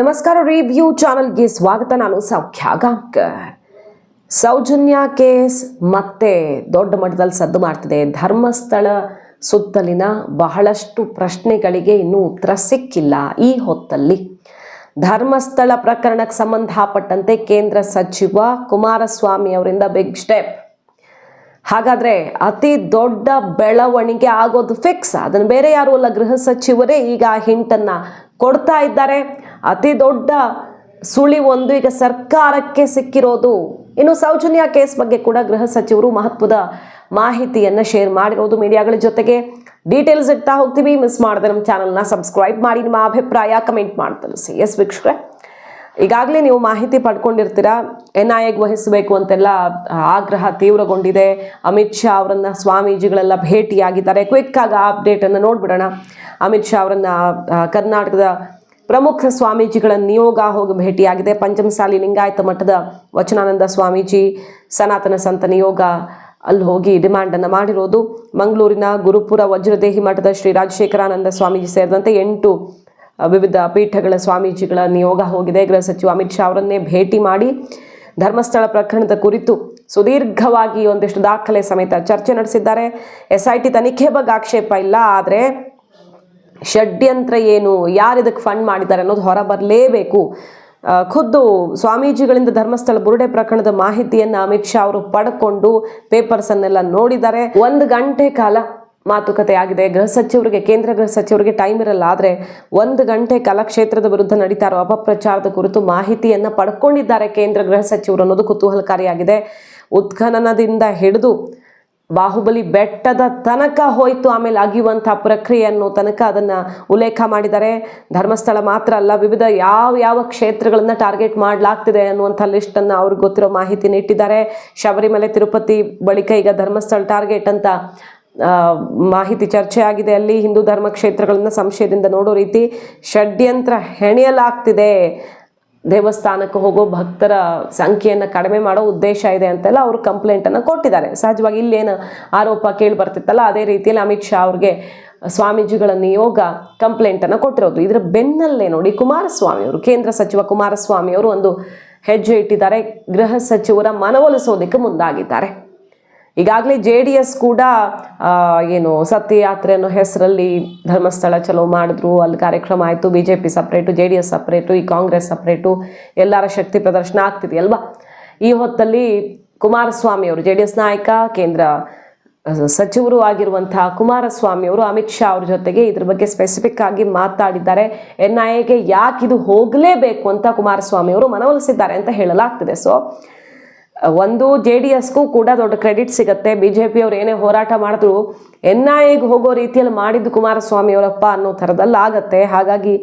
ನಮಸ್ಕಾರ ರಿವ್ಯೂ ಚಾನಲ್ಗೆ ಸ್ವಾಗತ. ನಾನು ಸೌಖ್ಯ ಗಾಂಕರ್. ಸೌಜನ್ಯ ಕೇಸ್ ಮತ್ತೆ ದೊಡ್ಡ ಮಟ್ಟದಲ್ಲಿ ಸದ್ದು ಮಾಡ್ತಿದೆ. ಧರ್ಮಸ್ಥಳ ಸುತ್ತಲಿನ ಬಹಳಷ್ಟು ಪ್ರಶ್ನೆಗಳಿಗೆ ಇನ್ನೂ ಉತ್ತರ ಸಿಕ್ಕಿಲ್ಲ ಈ ಹೊತ್ತಲ್ಲಿ. ಧರ್ಮಸ್ಥಳ ಪ್ರಕರಣಕ್ಕೆ ಸಂಬಂಧಪಟ್ಟಂತೆ ಕೇಂದ್ರ ಸಚಿವ ಕುಮಾರಸ್ವಾಮಿ ಅವರಿಂದ ಬಿಗ್ ಸ್ಟೆಪ್ ಹಾಗಾದ್ರೆ ಅತಿ ದೊಡ್ಡ ಬೆಳವಣಿಗೆ ಆಗೋದು ಫಿಕ್ಸ್ ಅದನ್ನು ಬೇರೆ ಯಾರು ಅಲ್ಲ, ಗೃಹ ಸಚಿವರೇ ಈಗ ಆ ಹಿಂಟನ್ನು ಕೊಡ್ತಾ ಇದ್ದಾರೆ. ಅತಿ ದೊಡ್ಡ ಸುಳಿ ಒಂದು ಈಗ ಸರ್ಕಾರಕ್ಕೆ ಸಿಕ್ಕಿರೋದು. ಇನ್ನು ಸೌಜನ್ಯ ಕೇಸ್ ಬಗ್ಗೆ ಕೂಡ ಗೃಹ ಸಚಿವರು ಮಹತ್ವದ ಮಾಹಿತಿಯನ್ನು ಶೇರ್ ಮಾಡಿರೋದು ಮೀಡಿಯಾಗಳ ಜೊತೆಗೆ. ಡೀಟೇಲ್ಸ್ ಇಡ್ತಾ ಹೋಗ್ತೀವಿ ಮಿಸ್ ಮಾಡದೆ ನಮ್ಮ ಚಾನಲ್ನ ಸಬ್ಸ್ಕ್ರೈಬ್ ಮಾಡಿ, ನಿಮ್ಮ ಅಭಿಪ್ರಾಯ ಕಮೆಂಟ್ ಮಾಡಿ ತಿಳಿಸಿ. ಎಸ್ ವೀಕ್ಷಕರೇ, ಈಗಾಗಲೇ ನೀವು ಮಾಹಿತಿ ಪಡ್ಕೊಂಡಿರ್ತೀರಾ? ಎನ್ ಐ ಎಗೆ ವಹಿಸಬೇಕು ಅಂತೆಲ್ಲ ಆಗ್ರಹ ತೀವ್ರಗೊಂಡಿದೆ. ಅಮಿತ್ ಶಾ ಅವರನ್ನ ಸ್ವಾಮೀಜಿಗಳೆಲ್ಲ ಭೇಟಿಯಾಗಿದ್ದಾರೆ. ಕ್ವಿಕ್ ಆಗಿ ಆ ಅಪ್ಡೇಟ್ ಅನ್ನು ನೋಡ್ಬಿಡೋಣ. ಅಮಿತ್ ಶಾ ಅವರನ್ನ ಕರ್ನಾಟಕದ ಪ್ರಮುಖ ಸ್ವಾಮೀಜಿಗಳ ನಿಯೋಗ ಹೋಗಿ ಭೇಟಿಯಾಗಿದೆ. ಪಂಚಮಸಾಲಿ ಲಿಂಗಾಯತ ಮಠದ ವಚನಾನಂದ ಸ್ವಾಮೀಜಿ ಸನಾತನ ಸಂತ ನಿಯೋಗ ಅಲ್ಲಿ ಹೋಗಿ ಡಿಮ್ಯಾಂಡನ್ನು ಮಾಡಿರೋದು. ಮಂಗಳೂರಿನ ಗುರುಪುರ ವಜ್ರದೇಹಿ ಮಠದ ಶ್ರೀ ರಾಜಶೇಖರಾನಂದ ಸ್ವಾಮೀಜಿ ಸೇರಿದಂತೆ ಎಂಟು ವಿವಿಧ ಪೀಠಗಳ ಸ್ವಾಮೀಜಿಗಳ ನಿಯೋಗ ಹೋಗಿದೆ. ಗೃಹ ಸಚಿವ ಅಮಿತ್ ಶಾ ಅವರನ್ನೇ ಭೇಟಿ ಮಾಡಿ ಧರ್ಮಸ್ಥಳ ಪ್ರಕರಣದ ಕುರಿತು ಸುದೀರ್ಘವಾಗಿ ಒಂದಿಷ್ಟು ದಾಖಲೆ ಸಮೇತ ಚರ್ಚೆ ನಡೆಸಿದ್ದಾರೆ. ಎಸ್ ಐ ಟಿ ತನಿಖೆ ಬಗ್ಗೆ ಆಕ್ಷೇಪ ಇಲ್ಲ, ಆದರೆ ಷಡ್ಯಂತ್ರ ಏನು, ಯಾರು ಇದಕ್ಕೆ ಫಂಡ್ ಮಾಡಿದ್ದಾರೆ ಅನ್ನೋದು ಹೊರ ಬರಲೇಬೇಕು ಖುದ್ದು ಸ್ವಾಮೀಜಿಗಳಿಂದ ಧರ್ಮಸ್ಥಳ ಬುರುಡೆ ಪ್ರಕರಣದ ಮಾಹಿತಿಯನ್ನು ಅಮಿತ್ ಶಾ ಅವರು ಪಡ್ಕೊಂಡು ಪೇಪರ್ಸ್ ಅನ್ನೆಲ್ಲ ನೋಡಿದ್ದಾರೆ. ಒಂದು ಗಂಟೆ ಕಾಲ ಮಾತುಕತೆ ಆಗಿದೆ. ಗೃಹ ಸಚಿವರಿಗೆ, ಕೇಂದ್ರ ಗೃಹ ಸಚಿವರಿಗೆ ಟೈಮ್ ಇರಲ್ಲ, ಆದರೆ ಒಂದು ಗಂಟೆ ಕಾಲ ಕ್ಷೇತ್ರದ ವಿರುದ್ಧ ನಡೀತಾ ಇರೋ ಅಪಪ್ರಚಾರದ ಕುರಿತು ಮಾಹಿತಿಯನ್ನು ಪಡ್ಕೊಂಡಿದ್ದಾರೆ ಕೇಂದ್ರ ಗೃಹ ಸಚಿವರು ಅನ್ನೋದು ಕುತೂಹಲಕಾರಿಯಾಗಿದೆ. ಉತ್ಖನನದಿಂದ ಹಿಡಿದು ಬಾಹುಬಲಿ ಬೆಟ್ಟದ ತನಕ ಹೋಯಿತು, ಆಮೇಲೆ ಅಗಿಯುವಂಥ ಪ್ರಕ್ರಿಯೆಯನ್ನು ತನಕ ಅದನ್ನು ಉಲ್ಲೇಖ ಮಾಡಿದ್ದಾರೆ. ಧರ್ಮಸ್ಥಳ ಮಾತ್ರ ಅಲ್ಲ, ವಿವಿಧ ಯಾವ ಯಾವ ಕ್ಷೇತ್ರಗಳನ್ನು ಟಾರ್ಗೆಟ್ ಮಾಡಲಾಗ್ತಿದೆ ಅನ್ನುವಂಥ ಲಿಸ್ಟನ್ನು ಅವ್ರಿಗೆ ಗೊತ್ತಿರೋ ಮಾಹಿತಿನ ಇಟ್ಟಿದ್ದಾರೆ ಶಬರಿಮಲೆ, ತಿರುಪತಿ ಬಳಿಕ ಈಗ ಧರ್ಮಸ್ಥಳ ಟಾರ್ಗೆಟ್ ಅಂತ ಮಾಹಿತಿ ಚರ್ಚೆ ಆಗಿದೆ ಅಲ್ಲಿ ಹಿಂದೂ ಧರ್ಮ ಕ್ಷೇತ್ರಗಳನ್ನು ಸಂಶಯದಿಂದ ನೋಡೋ ರೀತಿ ಷಡ್ಯಂತ್ರ ಹೆಣೆಯಲಾಗ್ತಿದೆ. ದೇವಸ್ಥಾನಕ್ಕೆ ಹೋಗೋ ಭಕ್ತರ ಸಂಖ್ಯೆಯನ್ನು ಕಡಿಮೆ ಮಾಡೋ ಉದ್ದೇಶ ಇದೆ ಅಂತೆಲ್ಲ ಅವರು ಕಂಪ್ಲೇಂಟನ್ನು ಕೊಟ್ಟಿದ್ದಾರೆ. ಸಹಜವಾಗಿ ಇಲ್ಲೇನು ಆರೋಪ ಕೇಳಿ ಬರ್ತಿತ್ತಲ್ಲ, ಅದೇ ರೀತಿಯಲ್ಲಿ ಅಮಿತ್ ಶಾ ಅವ್ರಿಗೆ ಸ್ವಾಮೀಜಿಗಳ ನಿಯೋಗ ಕಂಪ್ಲೇಂಟನ್ನು ಕೊಟ್ಟಿರೋದು. ಇದರ ಬೆನ್ನಲ್ಲೇ ನೋಡಿ ಕುಮಾರಸ್ವಾಮಿ ಅವರು, ಕೇಂದ್ರ ಸಚಿವ ಕುಮಾರಸ್ವಾಮಿ ಅವರು ಒಂದು ಹೆಜ್ಜೆ ಇಟ್ಟಿದ್ದಾರೆ. ಗೃಹ ಸಚಿವರ ಮನವೊಲಿಸೋದಕ್ಕೆ ಮುಂದಾಗಿದ್ದಾರೆ. ಈಗಾಗಲೇ ಜೆ ಡಿ ಎಸ್ ಕೂಡ ಏನು ಸತ್ಯಯಾತ್ರೆ ಅನ್ನೋ ಹೆಸರಲ್ಲಿ ಧರ್ಮಸ್ಥಳ ಚಲೋ ಮಾಡಿದ್ರು, ಅಲ್ಲಿ ಕಾರ್ಯಕ್ರಮ ಆಯಿತು, B J P separate J D S separate ಈ ಕಾಂಗ್ರೆಸ್ ಸಪ್ರೇಟು ಎಲ್ಲರ ಶಕ್ತಿ ಪ್ರದರ್ಶನ ಆಗ್ತಿದೆಯಲ್ವಾ ಈ ಹೊತ್ತಲ್ಲಿ ಕುಮಾರಸ್ವಾಮಿ ಅವರು, ಜೆ ಡಿ ನಾಯಕ, ಕೇಂದ್ರ ಸಚಿವರು ಆಗಿರುವಂತಹ ಕುಮಾರಸ್ವಾಮಿ ಅವರು ಅಮಿತ್ ಶಾ ಅವ್ರ ಜೊತೆಗೆ ಇದ್ರ ಬಗ್ಗೆ ಸ್ಪೆಸಿಫಿಕ್ ಆಗಿ ಮಾತಾಡಿದ್ದಾರೆ. ಎನ್ ಐ ಎಗೆ ಯಾಕೆ ಇದು ಹೋಗಲೇಬೇಕು ಅಂತ ಕುಮಾರಸ್ವಾಮಿ ಅವರು ಮನವೊಲಿಸಿದ್ದಾರೆ ಅಂತ ಹೇಳಲಾಗ್ತಿದೆ. ಸೊ ಒಂದು ಜೆ ಡಿ ಎಸ್ಗೂ ಕೂಡ ದೊಡ್ಡ ಕ್ರೆಡಿಟ್ ಸಿಗುತ್ತೆ. ಬಿ ಜೆ ಪಿಯವ್ರು ಏನೇ ಹೋರಾಟ ಮಾಡಿದ್ರು ಎನ್ ಐ ಎಗೆ ಹೋಗೋ ರೀತಿಯಲ್ಲಿ ಮಾಡಿದ್ದು ಕುಮಾರಸ್ವಾಮಿ ಅವರಪ್ಪ ಅನ್ನೋ ಥರದಲ್ಲಾಗತ್ತೆ. ಹಾಗಾಗಿ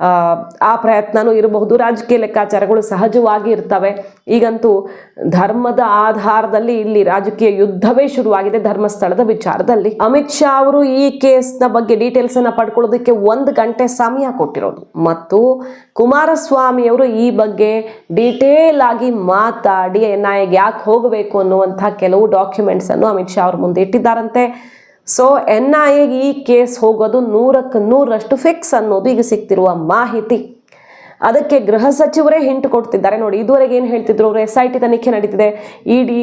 ಆ, ಪ್ರಯತ್ನನೂ ಇರಬಹುದು. ರಾಜಕೀಯ ಲೆಕ್ಕಾಚಾರಗಳು ಸಹಜವಾಗಿ ಇರ್ತವೆ. ಈಗಂತೂ ಧರ್ಮದ ಆಧಾರದಲ್ಲಿ ಇಲ್ಲಿ ರಾಜಕೀಯ ಯುದ್ಧವೇ ಶುರುವಾಗಿದೆ ಧರ್ಮಸ್ಥಳದ ವಿಚಾರದಲ್ಲಿ. ಅಮಿತ್ ಶಾ ಅವರು ಈ ಕೇಸ್ನ ಬಗ್ಗೆ ಡೀಟೇಲ್ಸ್ ಅನ್ನ ಪಡ್ಕೊಳ್ಳೋದಕ್ಕೆ ಒಂದು ಗಂಟೆ ಸಮಯ ಕೊಟ್ಟಿರೋದು. ಮತ್ತು ಕುಮಾರಸ್ವಾಮಿ ಅವರು ಈ ಬಗ್ಗೆ ಡೀಟೇಲ್ ಆಗಿ ಮಾತಾಡಿ ಎನ್ ಯಾಕೆ ಹೋಗಬೇಕು ಅನ್ನುವಂಥ ಕೆಲವು ಡಾಕ್ಯುಮೆಂಟ್ಸ್ ಅನ್ನು ಅಮಿತ್ ಶಾ ಅವ್ರ ಮುಂದೆ ಇಟ್ಟಿದ್ದಾರಂತೆ. ಸೊ ಎನ್ ಐ ಎಗೆ ಈ ಕೇಸ್ ಹೋಗೋದು ನೂರಕ್ಕೆ ನೂರಷ್ಟು ಫಿಕ್ಸ್ ಅನ್ನೋದು ಈಗ ಸಿಗ್ತಿರುವ ಮಾಹಿತಿ. ಅದಕ್ಕೆ ಗೃಹ ಸಚಿವರೇ ಹಿಂಟ್ ಕೊಡ್ತಿದ್ದಾರೆ. ನೋಡಿ, ಇದುವರೆಗೆ ಏನು ಹೇಳ್ತಿದ್ರು ಅವರು? ಎಸ್ ಐ ಟಿ ತನಿಖೆ ನಡೀತಿದೆ. E D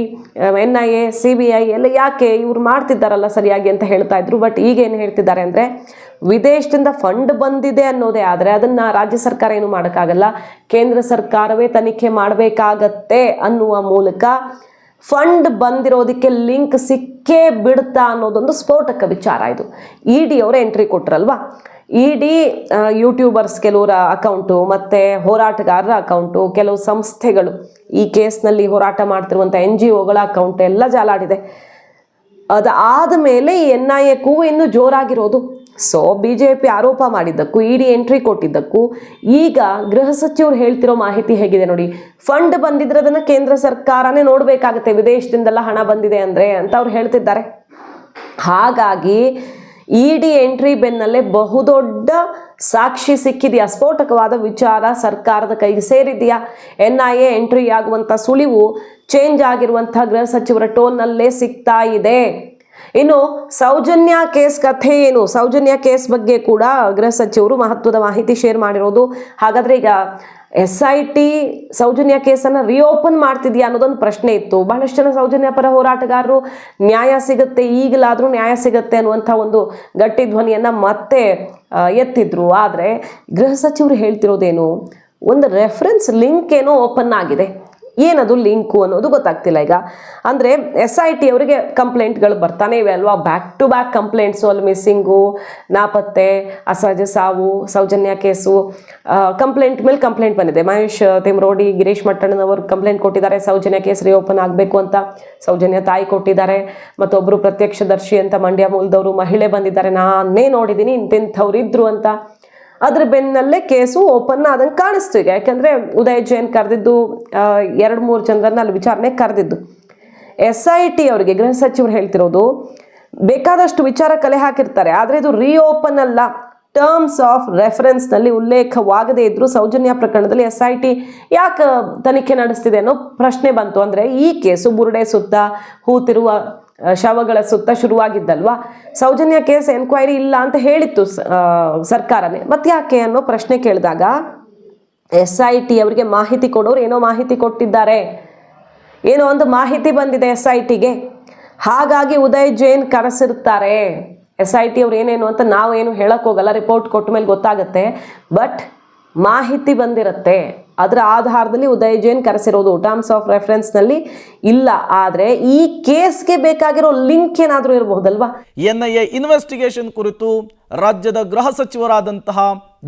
N I A C B I ಎಲ್ಲ ಯಾಕೆ ಇವ್ರು ಮಾಡ್ತಿದ್ದಾರಲ್ಲ ಸರಿಯಾಗಿ ಅಂತ ಹೇಳ್ತಾ ಇದ್ರು. ಬಟ್ ಈಗ ಏನು ಹೇಳ್ತಿದ್ದಾರೆ ಅಂದರೆ, ವಿದೇಶದಿಂದ ಫಂಡ್ ಬಂದಿದೆ ಅನ್ನೋದೇ ಆದರೆ ಅದನ್ನು ರಾಜ್ಯ ಸರ್ಕಾರ ಏನು ಮಾಡೋಕ್ಕಾಗಲ್ಲ. ಕೇಂದ್ರ ಸರ್ಕಾರವೇ ತನಿಖೆ ಮಾಡಬೇಕಾಗತ್ತೆ ಅನ್ನುವ ಮೂಲಕ ಫಂಡ್ ಬಂದಿರೋದಕ್ಕೆ ಲಿಂಕ್ ಸಿಕ್ಕೇ ಬಿಡ್ತಾ ಅನ್ನೋದೊಂದು ಸ್ಫೋಟಕ ವಿಚಾರ ಇದು. ಇ ಡಿ ಅವರು ಎಂಟ್ರಿ ಕೊಟ್ರಲ್ವಾ? ಇ ಡಿ ಯೂಟ್ಯೂಬರ್ಸ್ ಕೆಲವರ ಅಕೌಂಟು ಮತ್ತು ಹೋರಾಟಗಾರರ ಅಕೌಂಟು ಕೆಲವು ಸಂಸ್ಥೆಗಳು ಈ ಕೇಸ್ನಲ್ಲಿ ಹೋರಾಟ ಮಾಡ್ತಿರುವಂಥ ಎನ್ ಜಿ ಒಗಳ ಅಕೌಂಟ್ ಎಲ್ಲ ಜಾಲಾಡಿದೆ. ಅದಾದ ಮೇಲೆ ಈ ಎನ್ ಐ ಎ ಕೂಗು ಇನ್ನೂ ಜೋರಾಗಿರೋದು. ಸೊ ಬಿ ಜೆ ಪಿ ಆರೋಪ ಮಾಡಿದ್ದಕ್ಕೂ ಇ ಡಿ ಎಂಟ್ರಿ ಕೊಟ್ಟಿದ್ದಕ್ಕೂ, ಈಗ ಗೃಹ ಸಚಿವರು ಹೇಳ್ತಿರೋ ಮಾಹಿತಿ ಹೇಗಿದೆ ನೋಡಿ. ಫಂಡ್ ಬಂದಿದ್ರೆ ಅದನ್ನ ಕೇಂದ್ರ ಸರ್ಕಾರನೇ ನೋಡಬೇಕಾಗುತ್ತೆ, ವಿದೇಶದಿಂದೆಲ್ಲ ಹಣ ಬಂದಿದೆ ಅಂದರೆ ಅಂತ ಅವ್ರು ಹೇಳ್ತಿದ್ದಾರೆ. ಹಾಗಾಗಿ ಇ ಡಿ ಎಂಟ್ರಿ ಬೆನ್ನಲ್ಲೇ ಬಹುದೊಡ್ಡ ಸಾಕ್ಷಿ ಸಿಕ್ಕಿದೆಯಾ? ಸ್ಫೋಟಕವಾದ ವಿಚಾರ ಸರ್ಕಾರದ ಕೈಗೆ ಸೇರಿದೆಯಾ? ಎನ್ ಐ ಎ ಎಂಟ್ರಿ ಆಗುವಂಥ ಸುಳಿವು ಚೇಂಜ್ ಆಗಿರುವಂಥ ಗೃಹ ಸಚಿವರ ಟೋನ್ನಲ್ಲೇ ಸಿಗ್ತಾ ಇದೆ. ಇನ್ನು ಸೌಜನ್ಯ ಕೇಸ್ ಕಥೆ ಏನು? ಸೌಜನ್ಯ ಕೇಸ್ ಬಗ್ಗೆ ಕೂಡ ಗೃಹ ಸಚಿವರು ಮಹತ್ವದ ಮಾಹಿತಿ ಶೇರ್ ಮಾಡಿರೋದು. ಹಾಗಾದ್ರೆ ಈಗ ಎಸ್ ಐ ಟಿ ಸೌಜನ್ಯ ಕೇಸನ್ನು ರಿಓಪನ್ ಮಾಡ್ತಿದ್ಯಾ ಅನ್ನೋದೊಂದು ಪ್ರಶ್ನೆ ಇತ್ತು. ಬಹಳಷ್ಟು ಜನ ಸೌಜನ್ಯ ಪರ ಹೋರಾಟಗಾರರು, ನ್ಯಾಯ ಸಿಗುತ್ತೆ, ಈಗಲಾದರೂ ನ್ಯಾಯ ಸಿಗುತ್ತೆ ಅನ್ನುವಂಥ ಒಂದು ಗಟ್ಟಿ ಧ್ವನಿಯನ್ನು ಮತ್ತೆ ಎತ್ತಿದ್ರು. ಆದರೆ ಗೃಹ ಸಚಿವರು ಹೇಳ್ತಿರೋದೇನು? ಒಂದು ರೆಫರೆನ್ಸ್ ಲಿಂಕ್ ಏನೋ ಓಪನ್ ಆಗಿದೆ. ಏನದು ಲಿಂಕು ಅನ್ನೋದು ಗೊತ್ತಾಗ್ತಿಲ್ಲ ಈಗ. ಅಂದರೆ ಎಸ್ ಐ ಟಿ ಅವರಿಗೆ ಕಂಪ್ಲೇಂಟ್ಗಳು ಬರ್ತಾನೆ ಇವೆ ಅಲ್ವಾ? ಬ್ಯಾಕ್ ಟು ಬ್ಯಾಕ್ ಕಂಪ್ಲೇಂಟ್ಸು ಅಲ್ಲಿ ಮಿಸ್ಸಿಂಗು ನಾಪತ್ತೆ, ಅಸಹಜ ಸಾವು, ಸೌಜನ್ಯ ಕೇಸು ಕಂಪ್ಲೇಂಟ್ ಮೇಲೆ ಕಂಪ್ಲೇಂಟ್ ಬಂದಿದೆ. ಮಹೇಶ್, ತಿಮ್ರೋಡಿ, ಗಿರೀಶ್ ಮಟ್ಟಣ್ಣನವರು ಕಂಪ್ಲೇಂಟ್ ಕೊಟ್ಟಿದ್ದಾರೆ. ಸೌಜನ್ಯ ಕೇಸ್ ರಿಓಪನ್ ಆಗಬೇಕು ಅಂತ ಸೌಜನ್ಯ ತಾಯಿ ಕೊಟ್ಟಿದ್ದಾರೆ. ಮತ್ತೊಬ್ಬರು ಪ್ರತ್ಯಕ್ಷದರ್ಶಿ ಅಂತ ಮಂಡ್ಯ ಮೂಲದವರು ಮಹಿಳೆ ಬಂದಿದ್ದಾರೆ. ನಾನೇ ನೋಡಿದ್ದೀನಿ ಇಂತಿಂಥವ್ರು ಇದ್ರು ಅಂತ ಅದ್ರ ಬೆನ್ನಲ್ಲೇ ಕೇಸು ಓಪನ್ ಆದಂಗೆ ಕಾಣಿಸ್ತು ಈಗ. ಯಾಕಂದ್ರೆ ಉದಯ್ ಜೈನ್ ಕರೆದಿದ್ದು ಎರಡು ಮೂರು ಜನರನ್ನ ಅಲ್ಲಿ ವಿಚಾರಣೆ ಕರೆದಿದ್ದು. ಎಸ್ ಐ ಟಿ ಅವರಿಗೆ ಗೃಹ ಸಚಿವರು ಹೇಳ್ತಿರೋದು, ಬೇಕಾದಷ್ಟು ವಿಚಾರ ಕಲೆ ಹಾಕಿರ್ತಾರೆ, ಆದರೆ ಇದು ರಿಓಪನ್ ಅಲ್ಲ. ಟರ್ಮ್ಸ್ ಆಫ್ ರೆಫರೆನ್ಸ್ನಲ್ಲಿ ಉಲ್ಲೇಖವಾಗದೇ ಇದ್ದರೂ ಸೌಜನ್ಯ ಪ್ರಕರಣದಲ್ಲಿ ಎಸ್ ಐ ಟಿ ಯಾಕೆ ತನಿಖೆ ನಡೆಸ್ತಿದೆ ಅನ್ನೋ ಪ್ರಶ್ನೆ ಬಂತು. ಅಂದರೆ ಈ ಕೇಸು ಬುರುಡೆ ಸುತ್ತ ಹೂತಿರುವ ಶವಗಳ ಸುತ್ತ ಶುರುವಾಗಿದ್ದಲ್ವಾ? ಸೌಜನ್ಯ ಕೇಸ್ ಎನ್ಕ್ವೈರಿ ಇಲ್ಲ ಅಂತ ಹೇಳಿತ್ತು ಸರ್ಕಾರನೇ. ಮತ್ತೆ ಯಾಕೆ ಅನ್ನೋ ಪ್ರಶ್ನೆ ಕೇಳಿದಾಗ ಎಸ್ ಐ ಟಿ ಅವರಿಗೆ ಮಾಹಿತಿ ಕೊಡೋರು ಏನೋ ಮಾಹಿತಿ ಕೊಟ್ಟಿದ್ದಾರೆ. ಏನೋ ಒಂದು ಮಾಹಿತಿ ಬಂದಿದೆ ಎಸ್ ಐ ಟಿಗೆ. ಹಾಗಾಗಿ ಉದಯ್ ಜೈನ್ ಕರೆಸಿರ್ತಾರೆ. ಎಸ್ ಐ ಟಿ ಅವ್ರು ಏನೇನು ಅಂತ ನಾವೇನು ಹೇಳಕ್ ಹೋಗಲ್ಲ, ರಿಪೋರ್ಟ್ ಕೊಟ್ಟ ಮೇಲೆ ಗೊತ್ತಾಗುತ್ತೆ. ಬಟ್ ಮಾಹಿತಿ ಬಂದಿರುತ್ತೆ. ಅದರ ಆಧಾರದಲ್ಲಿ ಉದಯ ಜೈನ್ ಕರೆಸಿರೋದು. ಟರ್ಮ್ಸ್ ಆಫ್ ರೆಫರೆನ್ಸ್ನಲ್ಲಿ ಇಲ್ಲ. ಆದರೆ ಈ ಕೇಸ್ಗೆ ಬೇಕಾಗಿರೋ ಲಿಂಕ್ ಏನಾದರೂ ಇರಬಹುದಲ್ವಾ? ಎ ಇನ್ವೆಸ್ಟಿಗೇಷನ್ ಕುರಿತು ರಾಜ್ಯದ ಗೃಹ ಸಚಿವರಾದಂತಹ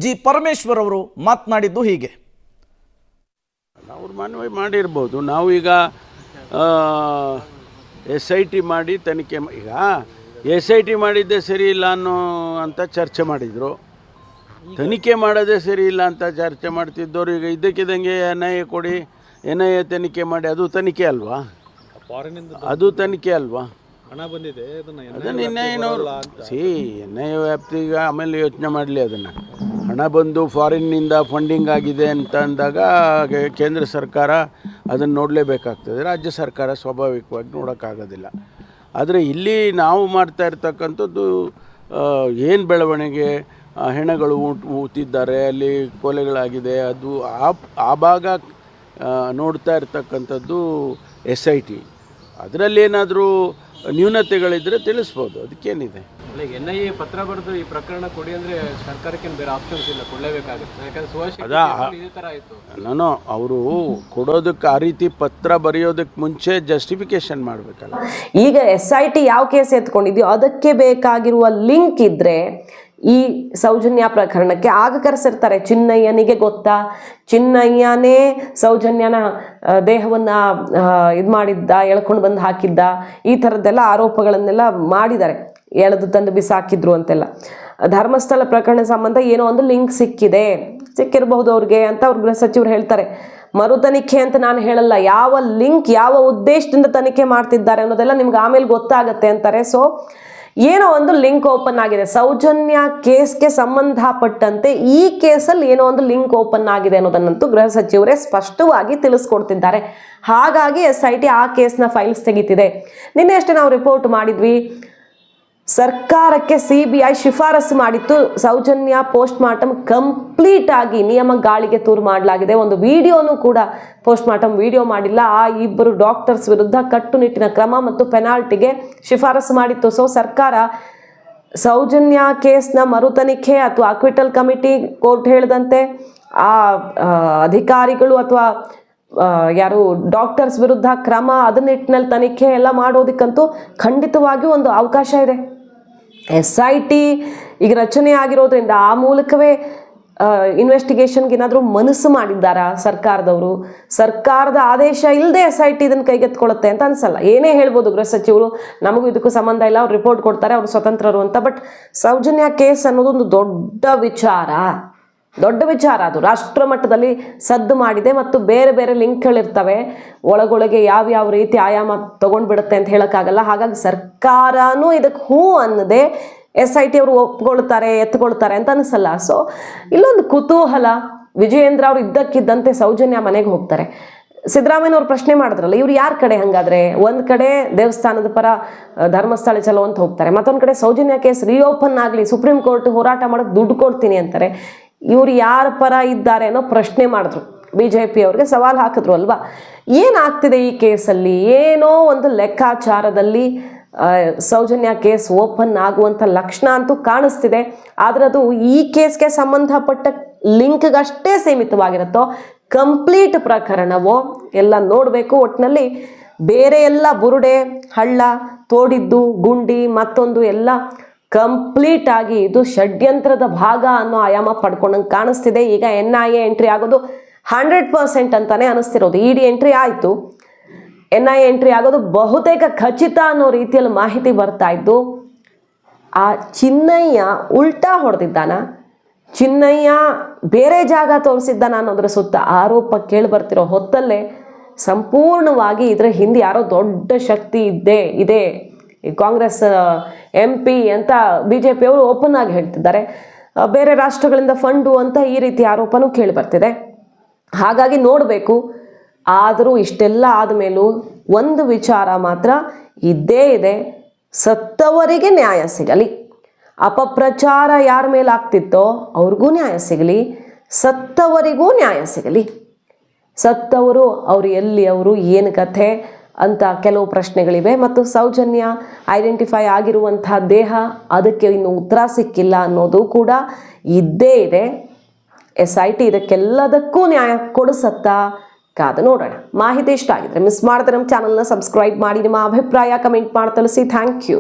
ಜಿ ಪರಮೇಶ್ವರ್ ಅವರು ಮಾತನಾಡಿದ್ದು ಹೀಗೆ. ಅವ್ರು ಮನವಿ ಮಾಡಿರ್ಬೋದು. ನಾವು ಈಗ ಎಸ್ ಐ ಟಿ ಮಾಡಿ ತನಿಖೆ ಈಗ ಎಸ್ ಐ ಟಿ ಮಾಡಿದ್ದೇ ಸರಿ ಇಲ್ಲ ಅನ್ನೋ ಅಂತ ಚರ್ಚೆ ಮಾಡಿದರು. ತನಿಖೆ ಮಾಡೋದೇ ಸರಿ ಇಲ್ಲ ಅಂತ ಚರ್ಚೆ ಮಾಡ್ತಿದ್ದವರು ಈಗ ಇದ್ದಕ್ಕಿದ್ದಂಗೆ ಎನ್ ಐ ಎ ಕೊಡಿ ಎನ್ ಐ ಎ ತನಿಖೆ ಮಾಡಿ ಅದು ತನಿಖೆ ಅಲ್ವಾ? ಅದು ತನಿಖೆ ಅಲ್ವಾ? ಹಣ ಬಂದಿದೆ ಅದನ್ನ ಅದನ್ನು ಇನ್ನೇನವರು ಸಿ ಎನ್ ಐ ವ್ಯಾಪ್ತಿಗೆ ಆಮೇಲೆ ಯೋಚನೆ ಮಾಡಲಿ ಅದನ್ನು. ಹಣ ಬಂದು ಫಾರಿನ್ನಿಂದ ಫಂಡಿಂಗ್ ಆಗಿದೆ ಅಂತ ಅಂದಾಗ ಕೇಂದ್ರ ಸರ್ಕಾರ ಅದನ್ನು ನೋಡಲೇಬೇಕಾಗ್ತದೆ. ರಾಜ್ಯ ಸರ್ಕಾರ ಸ್ವಾಭಾವಿಕವಾಗಿ ನೋಡೋಕ್ಕಾಗೋದಿಲ್ಲ. ಆದರೆ ಇಲ್ಲಿ ನಾವು ಮಾಡ್ತಾ ಇರ್ತಕ್ಕಂಥದ್ದು ಏನು ಬೆಳವಣಿಗೆ? ಹೆಣಗಳು ಊಟ ಊತಿದ್ದಾರೆ ಅಲ್ಲಿ ಕೊಲೆಗಳಾಗಿದೆ. ಅದು ಆ ಆ ಭಾಗ ನೋಡ್ತಾ ಇರ್ತಕ್ಕಂಥದ್ದು ಎಸ್ ಐ ಟಿ. ಅದರಲ್ಲಿ ಏನಾದರೂ ನ್ಯೂನತೆಗಳಿದ್ದರೆ ತಿಳಿಸ್ಬೋದು. ಅದಕ್ಕೇನಿದೆ? ಎನ್ ಐ ಎ ಪತ್ರ ಬರೆದು ಈ ಪ್ರಕರಣ ಕೊಡಿ ಅಂದರೆ ಸರ್ಕಾರಕ್ಕೆ ಬೇರೆ ಆಪ್ಷನ್ಸ್ ಇಲ್ಲ. ಕೊಡಲೇಬೇಕಾಗುತ್ತೆ. ಯಾಕಂದ್ರೆ ನಾನು ಅವರು ಕೊಡೋದಕ್ಕೆ ಆ ರೀತಿ ಪತ್ರ ಬರೆಯೋದಕ್ಕೆ ಮುಂಚೆ ಜಸ್ಟಿಫಿಕೇಶನ್ ಮಾಡಬೇಕಲ್ಲ. ಈಗ ಎಸ್ ಐ ಟಿ ಯಾವ ಕೇಸ್ ಎತ್ಕೊಂಡಿದ್ಯೋ ಅದಕ್ಕೆ ಬೇಕಾಗಿರುವ ಲಿಂಕ್ ಇದ್ರೆ ಈ ಸೌಜನ್ಯ ಪ್ರಕರಣಕ್ಕೆ ಆಗ ಕರೆಸಿರ್ತಾರೆ, ಚಿನ್ನಯ್ಯನಿಗೆ ಗೊತ್ತಾ? ಚಿನ್ನಯ್ಯನೇ ಸೌಜನ್ಯನ ದೇಹವನ್ನು ಇದು ಮಾಡಿದ್ದ, ಎಳ್ಕೊಂಡು ಬಂದು ಹಾಕಿದ್ದ, ಈ ಥರದ್ದೆಲ್ಲ ಆರೋಪಗಳನ್ನೆಲ್ಲ ಮಾಡಿದ್ದಾರೆ. ಎಳೆದು ತಂದು ಬಿಸಾಕಿದ್ರು ಅಂತೆಲ್ಲ. ಧರ್ಮಸ್ಥಳ ಪ್ರಕರಣ ಸಂಬಂಧ ಏನೋ ಒಂದು ಲಿಂಕ್ ಸಿಕ್ಕಿದೆ. ಸಿಕ್ಕಿರಬಹುದು ಅವ್ರಿಗೆ ಅಂತ ಅವ್ರ ಗೃಹ ಸಚಿವರು ಹೇಳ್ತಾರೆ. ಮರು ತನಿಖೆ ಅಂತ ನಾನು ಹೇಳಲ್ಲ, ಯಾವ ಲಿಂಕ್, ಯಾವ ಉದ್ದೇಶದಿಂದ ತನಿಖೆ ಮಾಡ್ತಿದ್ದಾರೆ ಅನ್ನೋದೆಲ್ಲ ನಿಮ್ಗೆ ಆಮೇಲೆ ಗೊತ್ತಾಗತ್ತೆ ಅಂತಾರೆ. ಸೊ ಏನೋ ಒಂದು ಲಿಂಕ್ ಓಪನ್ ಆಗಿದೆ. ಸೌಜನ್ಯ ಕೇಸ್ಗೆ ಸಂಬಂಧಪಟ್ಟಂತೆ ಈ ಕೇಸಲ್ಲಿ ಏನೋ ಒಂದು ಲಿಂಕ್ ಓಪನ್ ಆಗಿದೆ ಅನ್ನೋದನ್ನಂತೂ ಗೃಹ ಸಚಿವರೇ ಸ್ಪಷ್ಟವಾಗಿ ತಿಳಿಸ್ಕೊಡ್ತಿದ್ದಾರೆ. ಹಾಗಾಗಿ ಎಸ್ ಐ ಟಿ ಆ ಕೇಸ್ನ ಫೈಲ್ಸ್ ತೆಗಿತಿದೆ. ನಿನ್ನೆ ಅಷ್ಟೇ ನಾವು ರಿಪೋರ್ಟ್ ಮಾಡಿದ್ವಿ. ಸರ್ಕಾರಕ್ಕೆ ಸಿ ಬಿ ಐ ಶಿಫಾರಸು ಮಾಡಿತ್ತು. ಸೌಜನ್ಯ ಪೋಸ್ಟ್ ಮಾರ್ಟಮ್ ಕಂಪ್ಲೀಟ್ ಆಗಿ ನಿಯಮ ಗಾಳಿಗೆ ತೂರು ಮಾಡಲಾಗಿದೆ. ಒಂದು ವಿಡಿಯೋನು ಕೂಡ ಪೋಸ್ಟ್ ಮಾರ್ಟಮ್ ವಿಡಿಯೋ ಮಾಡಿಲ್ಲ. ಆ ಇಬ್ಬರು ಡಾಕ್ಟರ್ಸ್ ವಿರುದ್ಧ ಕಟ್ಟುನಿಟ್ಟಿನ ಕ್ರಮ ಮತ್ತು ಪೆನಾಲ್ಟಿಗೆ ಶಿಫಾರಸು ಮಾಡಿತ್ತು. ಸೊ, ಸರ್ಕಾರ ಸೌಜನ್ಯ ಕೇಸ್ನ ಮರು ತನಿಖೆ ಅಥವಾ ಅಕ್ವಿಟಲ್ ಕಮಿಟಿ ಕೋರ್ಟ್ ಹೇಳಿದಂತೆ ಆ ಅಧಿಕಾರಿಗಳು ಅಥವಾ ಯಾರು ಡಾಕ್ಟರ್ಸ್ ವಿರುದ್ಧ ಕ್ರಮ ಅದ ನಿಟ್ಟಿನಲ್ಲಿ ತನಿಖೆ ಎಲ್ಲ ಮಾಡೋದಕ್ಕಂತೂ ಖಂಡಿತವಾಗಿಯೂ ಒಂದು ಅವಕಾಶ ಇದೆ. ಎಸ್ ಐ ಟಿ ಈಗ ರಚನೆ ಆಗಿರೋದ್ರಿಂದ ಆ ಮೂಲಕವೇ ಇನ್ವೆಸ್ಟಿಗೇಷನ್ಗೆ ಏನಾದರೂ ಮನಸ್ಸು ಮಾಡಿದ್ದಾರಾ ಸರ್ಕಾರದವರು? ಸರ್ಕಾರದ ಆದೇಶ ಇಲ್ಲದೆ ಎಸ್ ಐ ಟಿ ಇದನ್ನು ಕೈಗೆತ್ಕೊಳ್ಳುತ್ತೆ ಅಂತ ಅನ್ಸಲ್ಲ. ಏನೇ ಹೇಳ್ಬೋದು ಗೃಹ ಸಚಿವರು, ನಮಗೂ ಇದಕ್ಕೂ ಸಂಬಂಧ ಇಲ್ಲ, ಅವ್ರು ರಿಪೋರ್ಟ್ ಕೊಡ್ತಾರೆ, ಅವರು ಸ್ವತಂತ್ರರು ಅಂತ. ಬಟ್ ಸೌಜನ್ಯ ಕೇಸ್ ಅನ್ನೋದು ಒಂದು ದೊಡ್ಡ ವಿಚಾರ. ದೊಡ್ಡ ವಿಚಾರ ಅದು. ರಾಷ್ಟ್ರ ಮಟ್ಟದಲ್ಲಿ ಸದ್ದು ಮಾಡಿದೆ ಮತ್ತು ಬೇರೆ ಬೇರೆ ಲಿಂಕ್ಗಳಿರ್ತವೆ ಒಳಗೊಳಗೆ ಯಾವ್ಯಾವ ರೀತಿ ಆಯಾಮ ತಗೊಂಡ್ಬಿಡುತ್ತೆ ಅಂತ ಹೇಳೋಕ್ಕಾಗಲ್ಲ. ಹಾಗಾಗಿ ಸರ್ಕಾರನೂ ಇದಕ್ಕೆ ಹೂ ಅನ್ನದೆ ಎಸ್ ಐ ಟಿ ಅವರು ಒಪ್ಕೊಳ್ತಾರೆ, ಎತ್ಕೊಳ್ತಾರೆ ಅಂತ ಅನಿಸಲ್ಲ. ಸೊ ಇಲ್ಲೊಂದು ಕುತೂಹಲ. ವಿಜಯೇಂದ್ರ ಅವರು ಇದ್ದಕ್ಕಿದ್ದಂತೆ ಸೌಜನ್ಯ ಮನೆಗೆ ಹೋಗ್ತಾರೆ. ಸಿದ್ದರಾಮಯ್ಯನವ್ರು ಪ್ರಶ್ನೆ ಮಾಡಿದ್ರಲ್ಲ, ಇವ್ರು ಯಾರ ಕಡೆ ಹಂಗಾದ್ರೆ? ಒಂದ್ ಕಡೆ ದೇವಸ್ಥಾನದ ಪರ ಧರ್ಮಸ್ಥಳ ಚಲೋ ಅಂತ ಹೋಗ್ತಾರೆ. ಮತ್ತೊಂದ್ ಕಡೆ ಸೌಜನ್ಯ ಕೇಸ್ ರೀಓಪನ್ ಆಗಲಿ, ಸುಪ್ರೀಂ ಕೋರ್ಟ್ ಹೋರಾಟ ಮಾಡೋಕೆ ದುಡ್ಡು ಕೊಡ್ತೀನಿ ಅಂತಾರೆ. ಇವ್ರು ಯಾರ ಪರ ಇದ್ದಾರೆ ಅನ್ನೋ ಪ್ರಶ್ನೆ ಮಾಡಿದ್ರು. ಬಿ ಜೆ ಪಿ ಅವ್ರಿಗೆ ಸವಾಲು ಹಾಕಿದ್ರು ಅಲ್ವಾ? ಏನಾಗ್ತಿದೆ ಈ ಕೇಸಲ್ಲಿ? ಏನೋ ಒಂದು ಲೆಕ್ಕಾಚಾರದಲ್ಲಿ ಸೌಜನ್ಯ ಕೇಸ್ ಓಪನ್ ಆಗುವಂಥ ಲಕ್ಷಣ ಅಂತೂ ಕಾಣಿಸ್ತಿದೆ. ಆದರೆ ಅದು ಈ ಕೇಸ್ಗೆ ಸಂಬಂಧಪಟ್ಟ ಲಿಂಕ್ಗಷ್ಟೇ ಸೀಮಿತವಾಗಿರುತ್ತೋ, ಕಂಪ್ಲೀಟ್ ಪ್ರಕರಣವೋ, ಎಲ್ಲ ನೋಡಬೇಕು. ಒಟ್ಟಿನಲ್ಲಿ ಬೇರೆ ಎಲ್ಲ ಬುರುಡೆ, ಹಳ್ಳ, ತೋಡಿದ್ದು, ಗುಂಡಿ, ಮತ್ತೊಂದು ಎಲ್ಲ ಕಂಪ್ಲೀಟ್ ಆಗಿ ಇದು ಷಡ್ಯಂತ್ರದ ಭಾಗ ಅನ್ನೋ ಆಯಾಮ ಪಡ್ಕೊಂಡಂಗೆ ಕಾಣಿಸ್ತಿದೆ. ಈಗ ಎನ್ ಐ ಎ ಎಂಟ್ರಿ ಆಗೋದು ಹಂಡ್ರೆಡ್ ಪರ್ಸೆಂಟ್ ಅಂತಾನೆ ಅನಿಸ್ತಿರೋದು. ಇ ಡಿ ಎಂಟ್ರಿ ಆಯಿತು. ಎನ್ ಐ ಎಂಟ್ರಿ ಆಗೋದು ಬಹುತೇಕ ಖಚಿತ ಅನ್ನೋ ರೀತಿಯಲ್ಲಿ ಮಾಹಿತಿ ಬರ್ತಾ ಇದ್ದು, ಆ ಚಿನ್ನಯ್ಯ ಉಲ್ಟಾ ಹೊಡೆದಿದ್ದಾನ. ಚಿನ್ನಯ್ಯ ಬೇರೆ ಜಾಗ ತೋರಿಸಿದ್ದಾನ ಅನ್ನೋದ್ರ ಸುತ್ತ ಆರೋಪ ಕೇಳಿ ಬರ್ತಿರೋ ಹೊತ್ತಲ್ಲೇ ಸಂಪೂರ್ಣವಾಗಿ ಇದರ ಹಿಂದೆ ಯಾರೋ ದೊಡ್ಡ ಶಕ್ತಿ ಇದ್ದೇ, ಇದೆ. ಈ ಕಾಂಗ್ರೆಸ್ ಎಂ ಪಿ ಅಂತ ಬಿ ಜೆ ಪಿಯವರು ಓಪನ್ ಆಗಿ ಹೇಳ್ತಿದ್ದಾರೆ. ಬೇರೆ ರಾಷ್ಟ್ರಗಳಿಂದ ಫಂಡು ಅಂತ ಈ ರೀತಿ ಆರೋಪನೂ ಕೇಳಿ ಬರ್ತಿದೆ. ಹಾಗಾಗಿ ನೋಡಬೇಕು. ಆದರೂ ಇಷ್ಟೆಲ್ಲ ಆದಮೇಲೂ ಒಂದು ವಿಚಾರ ಮಾತ್ರ ಇದ್ದೇ ಇದೆ. ಸತ್ತವರಿಗೆ ನ್ಯಾಯ ಸಿಗಲಿ. ಅಪಪ್ರಚಾರ ಯಾರ ಮೇಲೆ ಆಗ್ತಿತ್ತೋ ಅವ್ರಿಗೂ ನ್ಯಾಯ ಸಿಗಲಿ. ಸತ್ತವರಿಗೂ ನ್ಯಾಯ ಸಿಗಲಿ. ಸತ್ತವರು ಅವರು ಎಲ್ಲಿ, ಅವರು ಏನು ಕಥೆ? ಅಂತ ಕೆಲವು ಪ್ರಶ್ನೆಗಳಿವೆ. ಮತ್ತು ಸೌಜನ್ಯ ಐಡೆಂಟಿಫೈ ಆಗಿರುವಂತಹ ದೇಹ ಅದಕ್ಕೆ ಇನ್ನು ಉತ್ತರ ಸಿಕ್ಕಿಲ್ಲ ಅನ್ನೋದು ಕೂಡ ಇದ್ದೇ ಇದೆ. ಎಸ್ ಐ ಟಿ ಇದಕ್ಕೆಲ್ಲದಕ್ಕೂ ನ್ಯಾಯ ಕೊಡಿಸತ್ತಾ ಕಾದು ನೋಡೋಣ. ಮಾಹಿತಿ ಇಷ್ಟ ಆಗಿದ್ರೆ ಮಿಸ್ ಮಾಡಿದ್ರೆ ನಮ್ಮ ಚಾನಲ್ನ ಸಬ್ಸ್ಕ್ರೈಬ್ ಮಾಡಿ. ನಿಮ್ಮ ಅಭಿಪ್ರಾಯ ಕಮೆಂಟ್ ಮಾಡಿ ತಿಳಿಸಿ. Thank you